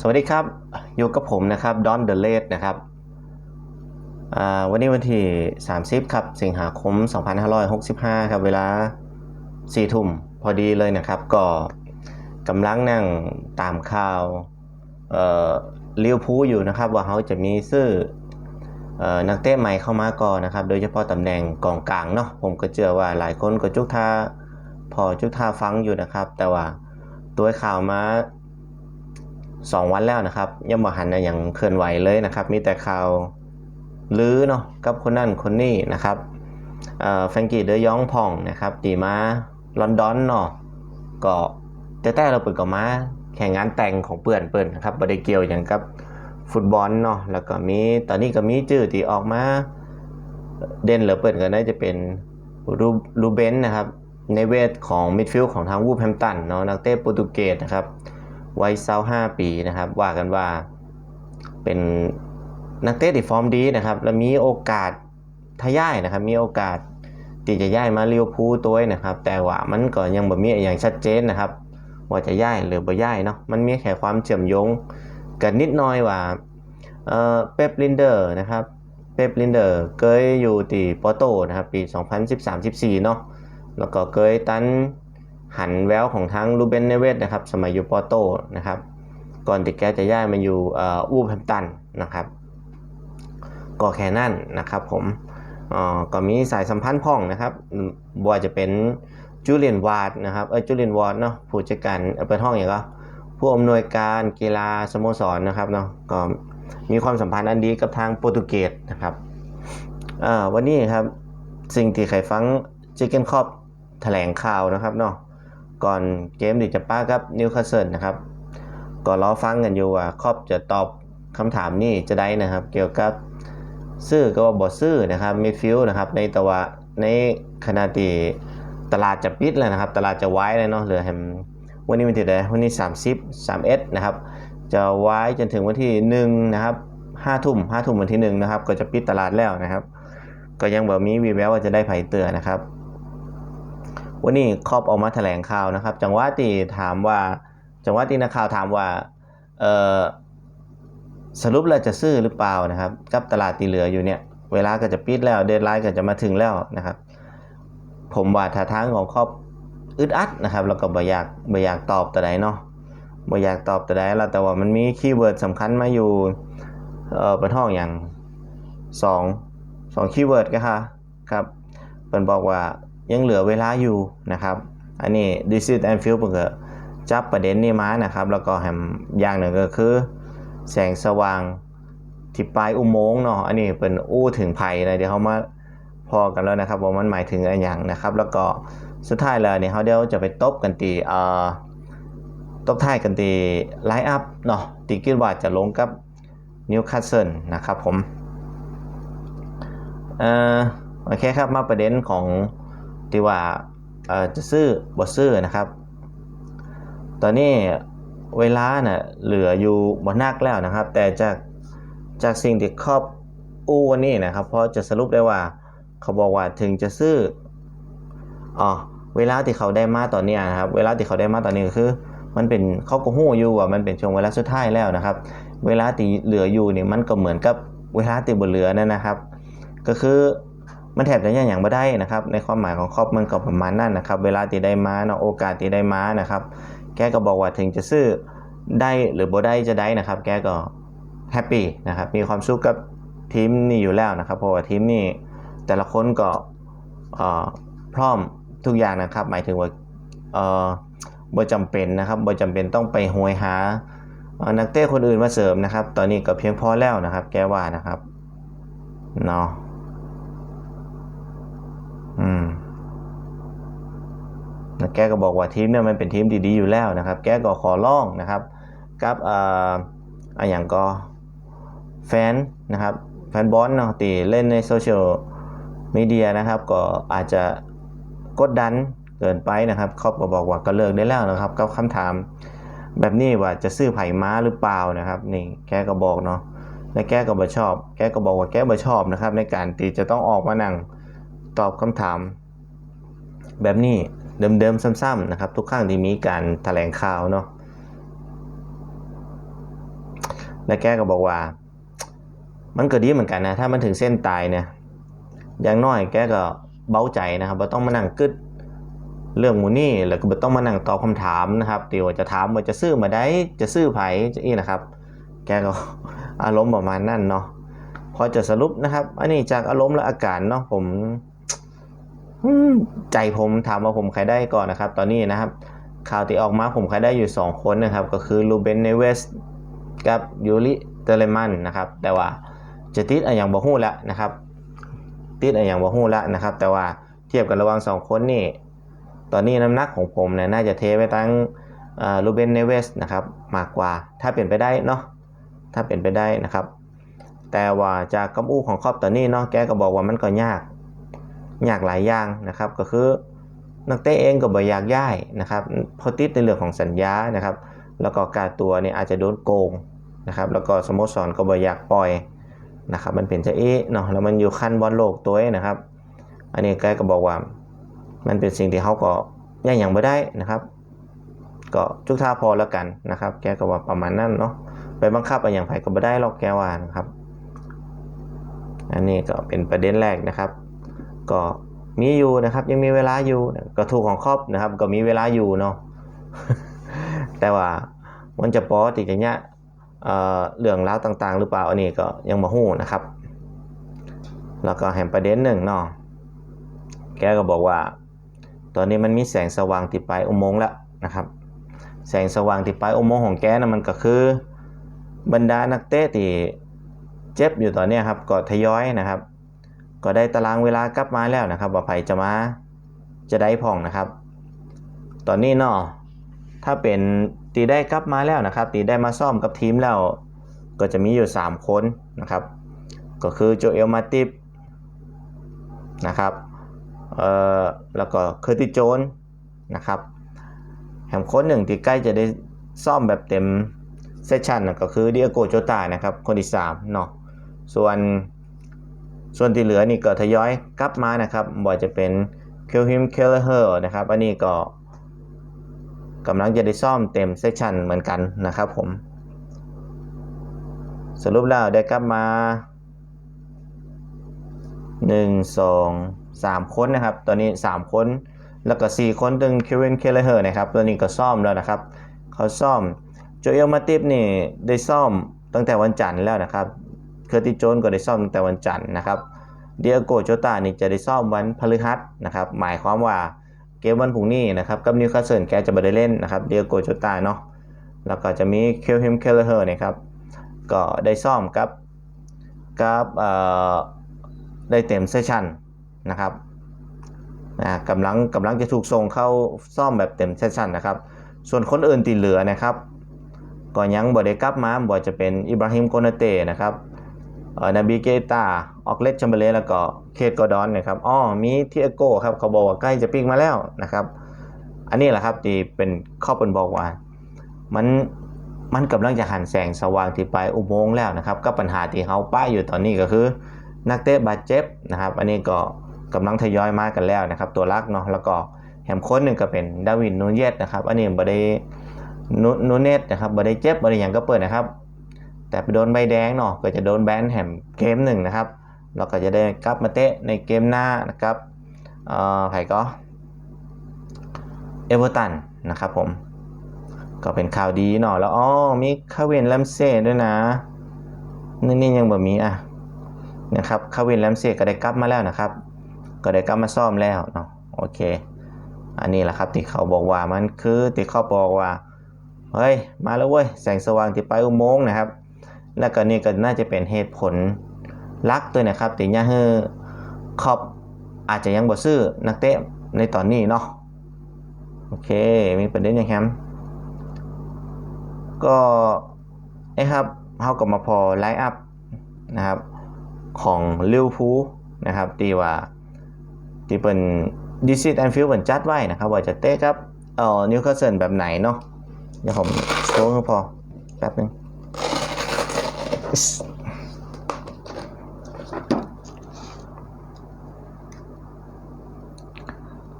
สวัสดีครับ อยู่กับผมนะครับดอนเดอะเลดนะครับวันนี้วันที่ 30 ครับ สิงหาคม 2565 ครับ เวลา 4 ทุ่มพอดีเลยนะครับ ก็กำลังนั่งตามข่าวเลี้ยวพูอยู่นะครับ ว่าเขาจะมีซื้อเอ่อนักเตะใหม่เข้ามาก่อนนะครับ โดยเฉพาะตำแหน่งกองกลางเนาะผมก็เชื่อว่าหลายคนก็จุกท่าพอจุกท่าฟังอยู่นะครับ แต่ว่าตัวข่าวมา สองวันแล้วนะครับยังบ่หันนะยังเคลื่อนไหวเลยนะครับ มีแต่ข่าวลือเนาะกับคนนั่นคนนี้นะครับแฟรงกี้เดยองพองนะครับตีมาลอนดอนเนาะก็แต่แต่เราเปิดก็มาแข่งงานแต่งของเปื่อนเปิ่นนะครับบ่ได้เกี่ยวอย่างกับฟุตบอลเนาะแล้วก็มีตอนนี้ก็มีชื่อที่ออกมาเด่นเหลือเปิ่นก็น่าจะเป็นรูรูเบนนะครับในเวทของมิดฟิลด์ของทางวูแฮมป์ตันเนาะนักเตะโปรตุเกสนะครับ วัย25ปีนะครับ ว่ากันว่าเป็นนักเตะที่ฟอร์มดีนะครับ และมีโอกาสทะย่ายนะครับ มีโอกาสที่จะย้ายมาเลียวพูตัวนะครับ แต่ว่ามันก็ยังบ่มีอย่างชัดเจนนะครับ ว่าจะย้ายหรือบ่ย้ายเนาะมันมีแค่ความเชื่อมโยงกันนิดหน่อยว่าเอ่อเป๊ปลินเดอร์นะครับเป๊ปลินเดอร์เคยอยู่ที่ปอโตนะครับปี 2013-14 เนาะแล้วก็เคยตัน หันแววของทั้งรูเบนเนเวสนะครับสมัยอยู่ปอโตนะครับก่อนที่แกจะย้ายมาอยู่อูแฮมตันนะครับก็แค่นั้นนะครับผมอ่าก็มีสายสัมพันธ์พ่องนะครับบ่ว่าจะเป็นจูเลียนวาร์ดนะครับเออจูเลียนวาร์ดเนาะผู้จัดการเอ่อเป็นห้องอย่างก็ผู้อำนวยการกีฬาสโมสรนะครับเนาะก็มีความสัมพันธ์อันดีกับทางโปรตุเกสนะครับวันนี้ครับสิ่งที่ใครฟังเจเกนคอบแถลงข่าวนะครับเนาะ ก่อนเกมที่จะป้ากับนิวคาสเซิลนะครับก็รอฟังกันอยู่ว่าครอบจะตอบคำถามนี้จะได้นะครับ เกี่ยวกับซื้อก็ว่าบ่ซื้อนะครับมิดฟิลด์นะครับในตะวะในขณะที่ตลาดจะปิดแล้วนะครับ ตลาดจะไว้แล้วเนาะเหลือแฮมวันนี้วันที่ใดวันนี้ 30 31นะครับจะไว้จนถึงวันที่1นะครับ5ทุ่ม5ทุ่มวันที่1นะครับก็จะปิดตลาดแล้วนะครับ ก็ยังแบ่มีวีแววว่าจะได้ไผ่เตือนะครับ วันนี้ครอบออกมาแถลงข่าวนะครับ จังหวะที่ถามว่า จังหวะที่นักข่าวถามว่าเออสรุปแล้วจะซื้อหรือเปล่านะครับ กับตลาดที่เหลืออยู่เนี่ย เวลาก็จะปิดแล้วเดดไลน์ก็จะมาถึงแล้วนะครับ ผมว่าท่าทางของครอบอึดอัดนะครับ แล้วก็บ่อยากบ่อยากตอบแต่ใดเนาะบ่อยากตอบแต่ใดแล้วแต่ว่ามันมีคีย์เวิร์ดสำคัญมาอยู่เออเป็นห้องอย่างสองสองคีย์เวิร์ดก็ค่ะครับเป็นบอกว่า ยังเหลือเวลาอยู่นะครับ อันนี้ this is and feel เพิ่งก็จับประเด็นนี้มานะครับ แล้วก็แหมอย่างหนึ่งก็คือ แสงสว่างที่ปลายอุโมงค์เนาะอันนี้เป็นอู้ถึงภัยเลยเดี๋ยวเขามาพอกันแล้วนะครับว่ามันหมายถึงอะไรอย่างนะครับ แล้วก็สุดท้ายแล้วเนี่ยเขาเดี๋ยวจะไปตบกันตีเอ่อตบท้ายกันตีไลฟ์อัพเนาะตีคิดว่าจะลงกับนิวคาสเซิลนะครับผมเอ่อโอเคครับมาประเด็นของ ที่ว่าจะซื้อบ่ซื้อนะครับ ตอนนี้เวลาเน่ะเหลืออยู่บ่นักแล้วนะครับ แต่จากจากสิ่งที่ครอบอู้วันนี้นะครับ เพราะจะสรุปได้ว่าเขาบอกว่าถึงจะซื้ออ๋อเวลาที่เขาได้มาตอนนี้นะครับ เวลาที่เขาได้มาตอนนี้ก็คือ มันเป็นเขาก็หู้อยู่ว่ามันเป็นช่วงเวลาสุดท้ายแล้วนะครับ เวลาที่เหลืออยู่เนี่ยมันก็เหมือนกับเวลาที่บ่เหลือนั่นนะครับ ก็คือ มันแทบจะยังอย่างไม่ได้นะครับ ในความหมายของครอบมันก็ประมาณนั้นนะครับ เวลาที่ได้มาเนาะโอกาสที่ได้มานะครับ แกก็บอกว่าถึงจะซื้อได้หรือบ่ได้จะได้นะครับ แกก็แฮปปี้นะครับ มีความสุขกับทีมนี้อยู่แล้วนะครับ เพราะว่าทีมนี้แต่ละคนก็พร้อมทุกอย่างนะครับ หมายถึงว่าเออบ่จำเป็นนะครับบ่จำเป็นต้องไปโหยหานักเตะคนอื่นมาเสริมนะครับ ตอนนี้ก็เพียงพอแล้วนะครับ แกว่านะครับเนาะ อืม แกก็บอกว่าทีมเนี่ยมันเป็นทีมดีๆอยู่แล้วนะครับ แกก็ขอร้องนะครับ กับอ่อออย่างก็แฟนนะครับแฟนบอลเนาะตีเล่นในโซเชียลมีเดียนะครับ ก็อาจจะกดดันเกินไปนะครับเขาก็บอกว่าก็เลิกได้แล้วนะครับกับคำถามแบบนี้ว่าจะซื้อไผ่ม้าหรือเปล่านะครับนี่แกก็บอกเนาะและแกก็บ่ชอบ แกก็บอกว่าแกบ่ชอบนะครับ ในการที่จะต้องออกมานั่งตอบคำถามแบบนี้ เดิมๆซ้ำๆนะครับ ทุกครั้งที่มีการแถลงข่าวเนาะและแกก็บอกว่า มันก็ดีเหมือนกันนะ ถ้ามันถึงเส้นตายเนี่ยอย่างน้อยแกก็เบาใจนะครับบ่ต้องมานั่งกึดเรื่องมูนี่แล้วก็บ่ต้องมานั่งตอบคำถามนะครับตีว่าจะถามว่าจะซื้อมาได้จะซื้อไผจะอีนะครับ แกก็อารมณ์ประมาณนั้นเนาะพอจะสรุปนะครับ อันนี้จากอารมณ์และอาการเนาะผม ใจผมถามว่าผมใครได้ก่อนนะครับ ตอนนี้นะครับ ข่าวที่ออกมาผมใครได้อยู่ 2 คนนะครับ ก็คือลูเบนเนเวสกับยูริเตเลมันนะครับ แต่ว่าจะติดอะไรอย่างบ่ฮู้ล้วนะครับ ติดอะไรอย่างบ่ฮู้ล้วนะครับ แต่ว่าเทียบกันระหว่างสองคนนี่ตอนนี้น้ำหนักของผมเนี่ยน่าจะเทไปทั้งลูเบนเนเวสนะครับมากกว่าถ้าเป็นไปได้เนาะถ้าเป็นไปได้นะครับ แต่ว่าจากกำอู้ของครอบตอนนี้เนาะแกก็บอกว่ามันก็ยาก ยากหลายอย่างนะครับก็คือนักเตะเองก็บ่อยากย้ายนะครับพราะติดในเรื่องของสัญญานะครับ แล้วก็การตัวเนี่ยอาจจะโดนโกงนะครับแล้วก็สโมสรก็บ่อยากปล่อยนะครับมันเป็นจะเอ๊ะเนาะแล้วมันอยู่ขั้นบอลโลกตัวเองนะครับ อันนี้แกก็บอกว่ามันเป็นสิ่งที่เขาก็ยังอยังไม่ได้นะครับ ก็ทุกท่าพอแล้วกันนะครับ แกก็ว่าประมาณนั้นเนาะไปบังคับอะไรอย่างไรก็ไม่ได้หรอกแกว่านะครับ อันนี้ก็เป็นประเด็นแรกนะครับ ก็มีอยู่นะครับ ยังมีเวลาอยู่ก็ถูกของครอบนะครับ ก็มีเวลาอยู่เนาะแต่ว่ามันจะปอติกันเนี้ยเเรื่องราวต่างๆ หรือเปล่าอันนี้ก็ยังมาหู้นะครับ แล้วก็แหมประเด็นหนึ่งเนาะแกก็บอกว่า ตอนนี้มันมีแสงสว่างที่ปลายอุโมงค์แล้วนะครับ แสงสว่างที่ปลายอุโมงค์ของแกนะมันก็คือบรรดานักเตะที่เจ็บอยู่ตอนนี้ครับก็ทยอยนะครับ ก็ได้ตารางเวลากลับมาแล้วนะครับ ว่าไผจะมาจะได้พ่องนะครับ ตอนนี้เนาะถ้าเป็นตีได้กลับมาแล้วนะครับ ตีได้มาซ่อมกับทีมแล้ว ก็จะมีอยู่ 3 คนนะครับ ก็คือโจเอลมาติฟนะครับเอ่อแล้วก็เคอร์ติโจนนะครับแถมคนหนึ่งที่ใกล้จะได้ซ่อมแบบเต็มเซสชันก็คือเดียโกโจตานะครับคนที่3เนาะส่วน ส่วนที่เหลือนี่ก็ทยอยกลับมานะครับบ่จะเป็นเคลฮิมเคลเฮอร์นะครับ อันนี้ก็กำลังจะได้ซ่อมเต็มเซสชันเหมือนกันนะครับผม สรุปแล้วได้กลับมา 1 2 3 คนนะครับ ตอนนี้ 3 คน แล้วก็ 4 คนตึงเควินเคลเฮอร์นะครับ ตัวนี้ก็ซ่อมแล้วนะครับ เขาซ่อมโจเอลมาติฟนี่ได้ซ่อมตั้งแต่วันจันทร์แล้วนะครับ เคอร์ติโจนก็ได้ซ่อมตั้งแต่วันจันทร์นะครับเดียโกโจตานี่จะได้ซ่อมวันพฤหัสนะครับหมายความว่าเกมวันพรุ่งนี้นะครับกับนิวคาสเซิลแกจะไม่ได้เล่นนะครับเดียโกโจตาเนาะแล้วก็จะมีเคลฮิมเคลเฮอร์นะครับก็ได้ซ่อมกับกับเอ่อได้เต็มเซสชันนะครับนะกำลังกำลังจะถูกส่งเข้าซ่อมแบบเต็มเซสชันนะครับ ส่วนคนอื่นที่เหลือนะครับ ก็ยังบ่ได้กลับมาบ่จะเป็นอิบราฮิมโกนาเต้นะครับ นาบีเกตาออกเลตชัมเบเลแล้วก็เคทกอดอนนะครับอ้อมีเทียโก้ครับเขาบอกว่าใกล้จะปิกมาแล้วนะครับ อันนี้แหละครับที่เป็นข้อเป็นบอกว่า มันมันกำลังจะหันแสงสว่างที่ปลายอุโมงค์แล้วนะครับ ก็ปัญหาที่เขาป้ายอยู่ตอนนี้ก็คือ นักเตะบาดเจ็บนะครับ อันนี้ก็กำลังทยอยมากันแล้วนะครับ ตัวรักเนาะแล้วก็แฮมค้นหนึ่งก็เป็นดาวินนูเยสนะครับ อันนี้บได้นูเนสนะครับบได้เจ็บบได้หยังก็เปิดนะครับ แต่ไปโดนใบแดงเนาะก็จะโดนแบนแฮมเกมหนึ่งนะครับเราก็จะได้กลับมาเตะในเกมหน้านะครับอ่อใครก็เอเวอร์ตันนะครับผม ก็เป็นข่าวดีเนาะแล้วอ๋อมีคาเวนแลมเซ่ด้วยนะนี่นี่ยังแบ่มีอะนะครับคาเวนแลมเซ่ก็ได้กลับมาแล้วนะครับ ก็ได้กลับมาซ่อมแล้วเนาะโอเค อันนี้แหละครับที่เขาบอกว่ามันคือที่เขาบอกว่าเฮ้ยมาแล้วเว้ยแสงสว่างที่ปลายอุโมงค์นะครับ แล้วก็นี่ก็น่าจะเป็นเหตุผลลักตัวนะครับที่ย่าเฮอคอบอาจจะยังบ่ซื้อนักเตะในตอนนี้เนาะโอเค มีประเด็นยังแฮมก็ไอ้ครับเขาก็มาพอไลน์อัพนะครับของลิวพูนะครับตีว่าตีเป็นดิซิตแอนฟิลด์เหมือนจัดไว้นะครับ ว่าจะเตะครับเอ่อนิวคาสเซิลแบบไหนเนาะเดี๋ยวผมโชว์ให้พอแป๊บนึง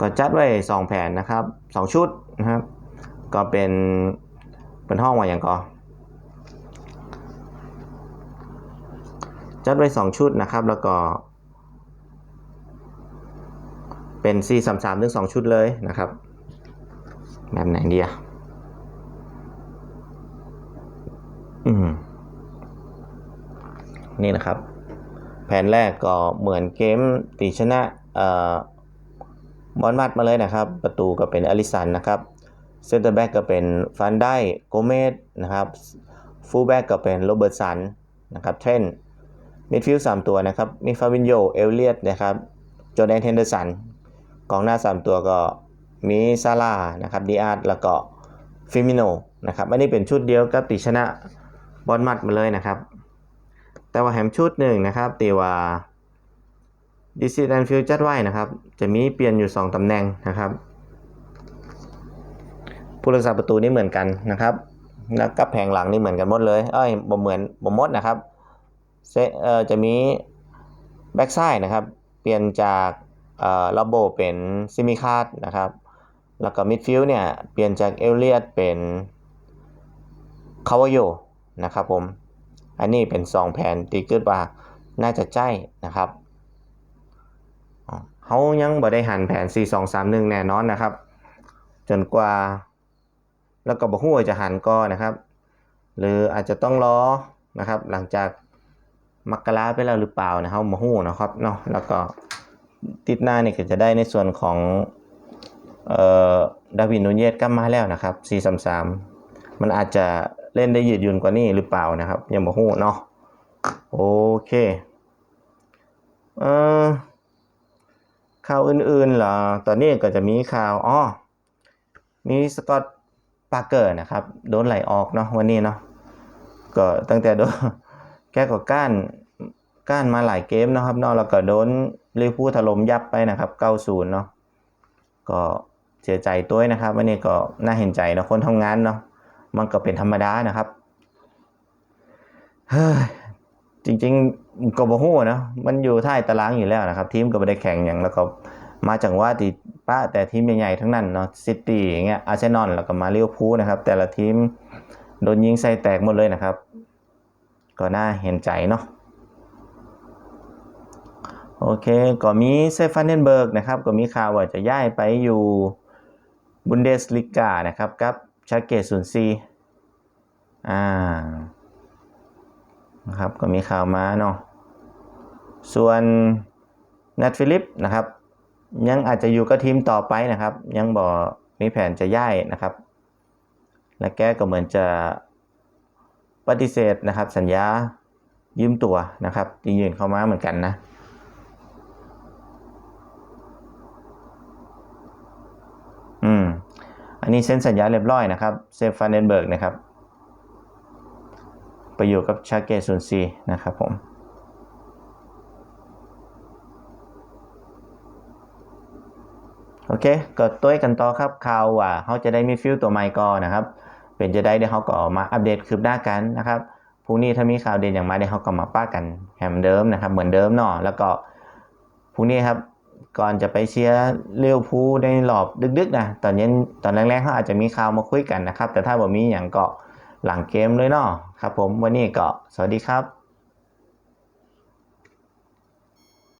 ก็จัดไว้2แผนนะครับ2ชุดนะครับ ก็เป็นเป็นห้องว่าอย่างก็จัดไว้2ชุดนะครับ แล้วก็ เป็น4 3 3ถึง2ชุดเลยนะครับ แบบไหนดีอะอืม นี่นะครับ แผนแรกก็เหมือนเกมตีชนะบอลมัดมาเลยนะครับ ประตูก็เป็นอลิสันนะครับเซนเตอร์แบ็กก็เป็นฟันได้โกเมสนะครับฟูลแบ็กก็เป็นโรเบิร์ตสันนะครับเทรนมิดฟิลด์สามตัวนะครับมีฟาวินโยเอลเลียตนะครับจอแดนเทนเดอร์สันกองหน้า 3 ตัวก็มีซาร่านะครับดีอาร์แล้วก็ฟิมิโนนะครับอันนี้เป็นชุดเดียวกับตีชนะบอลมัดมาเลยนะครับ แต่ว่าแฮมชุดหนึ่งนะครับตีว่าดิซิแอนฟิลจัดไว้นะครับ จะมีเปลี่ยนอยู่ 2ตำแหน่งนะครับผู้รักษาประตูนี่เหมือนกันนะครับแล้วกับแผงหลังนี่เหมือนกันหมดเลยเอ้ยบ่เหมือนบ่หมดนะครับเซเอ่อจะมีแบ็กซ้ายนะครับ เปลี่ยนจากเอ่อลาโบเป็นซิมิคาดนะครับ แล้วก็มิดฟิลด์เนี่ย เปลี่ยนจากเอลเลียตเป็นคาวโยนะครับผม อันนี้เป็น2แผนตีเกิดว่าน่าจะใจนะครับเขายังบ่ได้หันแผน 4 2 3 1 แน่นอนนะครับ จนกว่า แล้วก็บ่ฮู้ว่าจะหันก็นะครับ หรืออาจจะต้องรอนะครับ หลังจากมักกะลาไปแล้วหรือเปล่านะครับบ่ฮู้นะครับเนาะแล้วก็ติดหน้านี่ก็จะได้ในส่วนของเอ่อดาวินนูเยสกลับมาแล้วนะครับ 433 มันอาจจะ เล่นได้ยืดหยุ่นกว่านี้หรือเปล่านะครับยังบ่ฮู้เนาะโอเคเอ่อข่าวอื่นๆเหรอตอนนี้ก็จะมีข่าวอ๋อมีสกอตปาร์เกอร์นะครับ โดนไหลออกเนาะวันนี้เนาะก็ตั้งแต่โดนแกก็ก้านก้านมาหลายเกมนะครับเนาะแล้วก็โดนลิเวอร์พูถล่มยับไปนะครับ9-0เนาะก็เสียใจตัวนะครับวันนี้ก็น่าเห็นใจเนาะคนทำงานเนาะ มันก็เป็นธรรมดานะครับเฮ้ยจริงๆก็บ่ฮู้นะมันอยู่ท้ายตารางอยู่แล้วนะครับ ทีมก็บ่ได้แข่งอย่างแล้วก็มาจังว่าที่ป้าแต่ทีมใหญ่ๆทั้งนั้นเนาะซิตี้อย่างเงี้ยอาร์เซนอลแล้วก็มาลิเวอร์พูนะครับ แต่ละทีมโดนยิงใส่แตกหมดเลยนะครับ ก็น่าเห็นใจเนาะโอเคก็มีเซฟันเดนเบิร์กนะครับ ก็มีข่าวว่าจะย้ายไปอยู่บุนเดสลิกานะครับกับ ชาเกตศูนย์ซีอ่านะครับก็มีข่าวมาเนาะส่วนนัทฟิลิปนะครับ ยังอาจจะอยู่กับทีมต่อไปนะครับ ยังบอกมีแผนจะย้ายนะครับ และแกก็เหมือนจะปฏิเสธนะครับ สัญญายืมตัวนะครับที่ยืนเข้ามาเหมือนกันนะอืม อันนี้เซ็นสัญญาเรียบร้อยนะครับเซฟฟานเดนเบิร์กนะครับ ไปอยู่กับชาเกซุนซีนะครับผมโอเคก็ตัวกันต่อครับข่าวว่าเขาจะได้มีฟิลตัวใหม่ก่อนนะครับ เป็นจะได้เดี๋ยวเขาก็ออกมาอัปเดตคืบหน้ากันนะครับพรุ่งนี้ถ้ามีข่าวเด่นอย่างมาเดี๋ยวเขาก็มาป้ากันแฮมเดิมนะครับ เหมือนเดิมเนาะแล้วก็พรุ่งนี้ครับ ก่อนจะไปเชียร์เลี้ยวภูในรอบดึกๆนะตอนเย็นตอนแรกๆเขาอาจจะมีข่าวมาคุยกันนะครับ แต่ถ้าบ่มีอย่างก็หลังเกมเลยเนาะครับผมวันนี้ก็สวัสดีครับ